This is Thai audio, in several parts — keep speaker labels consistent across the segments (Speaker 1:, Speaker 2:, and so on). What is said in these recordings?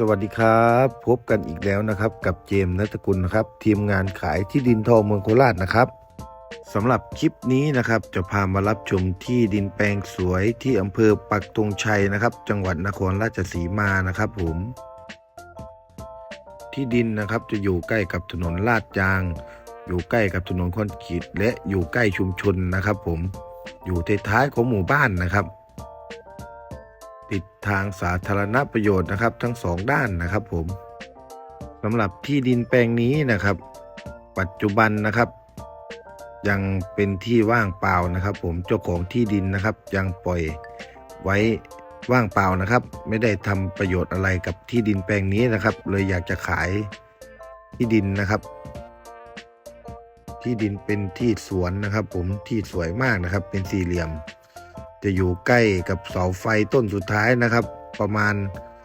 Speaker 1: สวัสดีครับ พบกันอีกแล้วนะครับ กับเจมส์นัตกุลนะครับ ทีมงานขายที่ดินทองเมืองโคราชนะครับสำหรับคลิปนี้นะครับ จะพามารับชมที่ดินแปลงสวยที่อำเภอปักธงชัยนะครับ จังหวัดนครราชสีมานะครับ ผม ที่ดินนะครับจะอยู่ใกล้กับถนนลาดยาง อยู่ใกล้กับถนนคอนกรีตและอยู่ใกล้ชุมชนนะครับ ผมอยู่ท้ายๆของหมู่บ้านนะครับ ติดทางสาธารณประโยชน์นะครับ ทั้งสองด้านนะครับ ผมสำหรับที่ดินแปลงนี้นะครับ ปัจจุบันนะครับ ยังเป็นที่ว่างเปล่านะครับ ผมเจ้าของที่ดินนะครับ ยังปล่อยไว้ว่างเปล่านะครับ ไม่ได้ทำประโยชน์อะไรกับที่ดินแปลงนี้นะครับ เลยอยากจะขายที่ดินนะครับ ที่ดินเป็นที่สวนนะครับ ผมที่สวยมากนะครับ เป็นสี่เหลี่ยม จะอยู่ใกล้กับเสาไฟต้นสุดท้ายนะครับ ประมาณ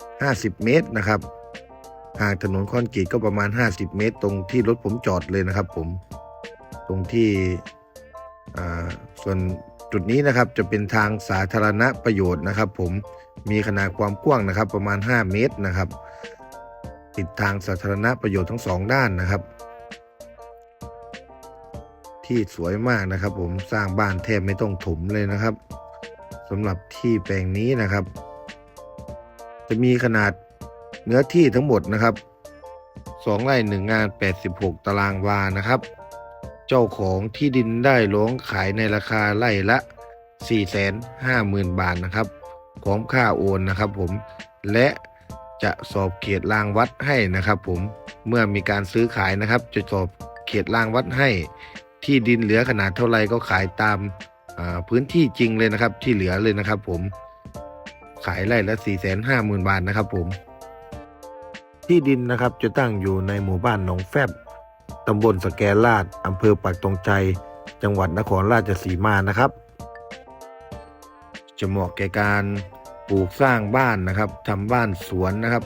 Speaker 1: 50 เมตรนะครับห่างถนนคอนกรีตก็ประมาณ 50 เมตร ตรงที่รถผมจอดเลยนะครับ ผมตรงที่ส่วนจุดนี้นะครับจะเป็นทางสาธารณประโยชน์นะครับ ผมมีขนาดความกว้างนะครับ ประมาณ 5 เมตรนะครับ ติดทางสาธารณประโยชน์ทั้งสองด้านนะครับ ที่สวยมากนะครับ ผมสร้างบ้านแทบไม่ต้องถมเลยนะครับ สำหรับที่แปลงนี้นะครับ จะมีขนาดเนื้อที่ทั้งหมดนะครับ2ไร่1งาน 86 ตารางวานะครับ เจ้าของที่ดินได้ร้องขายในราคาไร่ละ 450,000 บาทนะครับพร้อมค่าโอนนะครับผม และจะสอบเขตรางวัดให้นะครับ ผม เมื่อมีการซื้อขายนะครับ จะสอบเขตรางวัดให้ ที่ดินเหลือขนาดเท่าไรก็ขายตาม พื้นที่จริงเลยนะครับ ที่เหลือเลยนะครับ ผมขายไร่ละ 4 5 0 0 0 0 บาทนะครับ ผม ที่ดินนะครับจะตั้งอยู่ในหมู่บ้านหนองแฟบตำบลสแกลาดอำเภอปักตงใจ จังหวัดนครราชสีมานะครับ จะเหมาะแก่การปลูกสร้างบ้านนะครับทำบ้านสวนนะครับ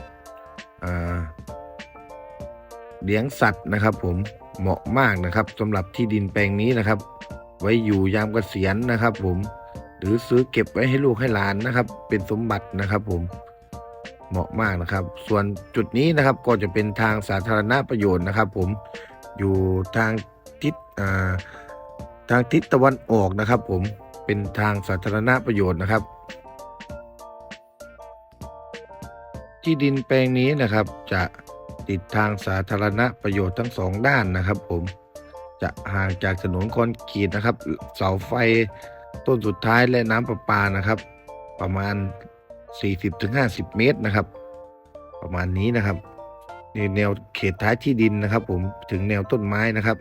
Speaker 1: เลี้ยงสัตว์นะครับ ผมเหมาะมากนะครับสำหรับที่ดินแปลงนี้นะครับ ไว้อยู่ยามเกษียณนะครับ ผมหรือซื้อเก็บไว้ให้ลูกให้หลานนะครับ เป็นสมบัตินะครับ ผมเหมาะมากนะครับ ส่วนจุดนี้นะครับก็จะเป็นทางสาธารณประโยชน์นะครับ ผมอยู่ทางทิศทางทิศตะวันออกนะครับ ผมเป็นทางสาธารณประโยชน์นะครับ ที่ดินแปลงนี้นะครับจะติดทางสาธารณประโยชน์ทั้งสองด้านนะครับ ผม จะห่างจากถนนคอนกรีตนะครับ เสาไฟต้นสุดท้ายและน้ำประปานะครับ ประมาณ 40-50 เมตรนะครับ ประมาณนี้นะครับในแนวเขตท้ายที่ดินนะครับ ผมถึงแนวต้นไม้นะครับ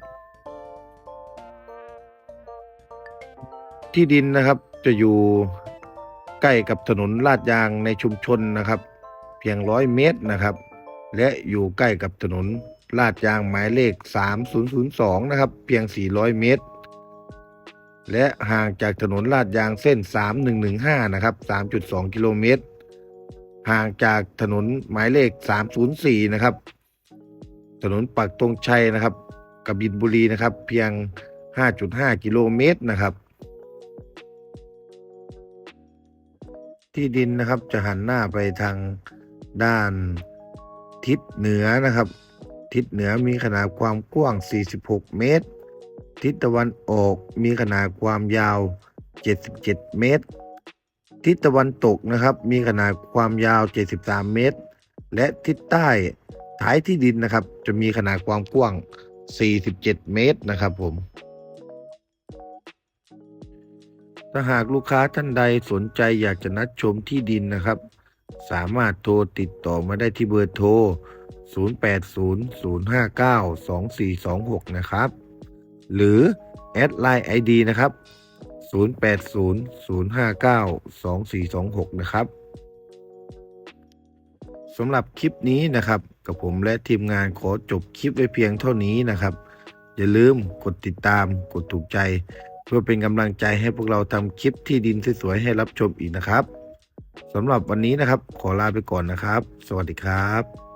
Speaker 1: ที่ดินนะครับจะอยู่ใกล้กับถนนลาดยางในชุมชนนะครับ เพียงร้อยเมตรนะครับ และอยู่ใกล้กับถนน ลาดยางหมายเลข 3002 นะครับ เพียง 400 เมตร และห่างจากถนนลาดยางเส้น 3115 นะครับ 3.2 กิโลเมตร ห่างจากถนนหมายเลข 304 นะครับ ถนนปักตรงชัยนะครับกบินบุรีนะครับ เพียง 5.5 กิโลเมตรนะครับ ที่ดินนะครับจะหันหน้าไปทางด้านทิศเหนือนะครับ ทิศเหนือมีขนาดความกว้าง 46 เมตร ทิศตะวันออกมีขนาดความยาว 77 เมตร ทิศตะวันตกนะครับมีขนาดความยาว 73 เมตร และทิศใต้ท้ายที่ดินนะครับ จะมีขนาดความกว้าง 47 เมตรนะครับผมถ้าหากลูกค้าท่านใดสนใจอยากจะนัดชมที่ดินนะครับ สามารถโทรติดต่อมาได้ที่เบอร์โทร 0800592426 นะครับ หรือแอดไลน์ ID นะครับ 0800592426 นะครับสำหรับคลิปนี้นะครับ กับผมและทีมงานขอจบคลิปไว้เพียงเท่านี้นะครับ อย่าลืมกดติดตามกดถูกใจ เพื่อเป็นกำลังใจให้พวกเราทำคลิปที่ดินสวยๆให้รับชมอีกนะครับสำหรับวันนี้นะครับ ขอลาไปก่อนนะครับ สวัสดีครับ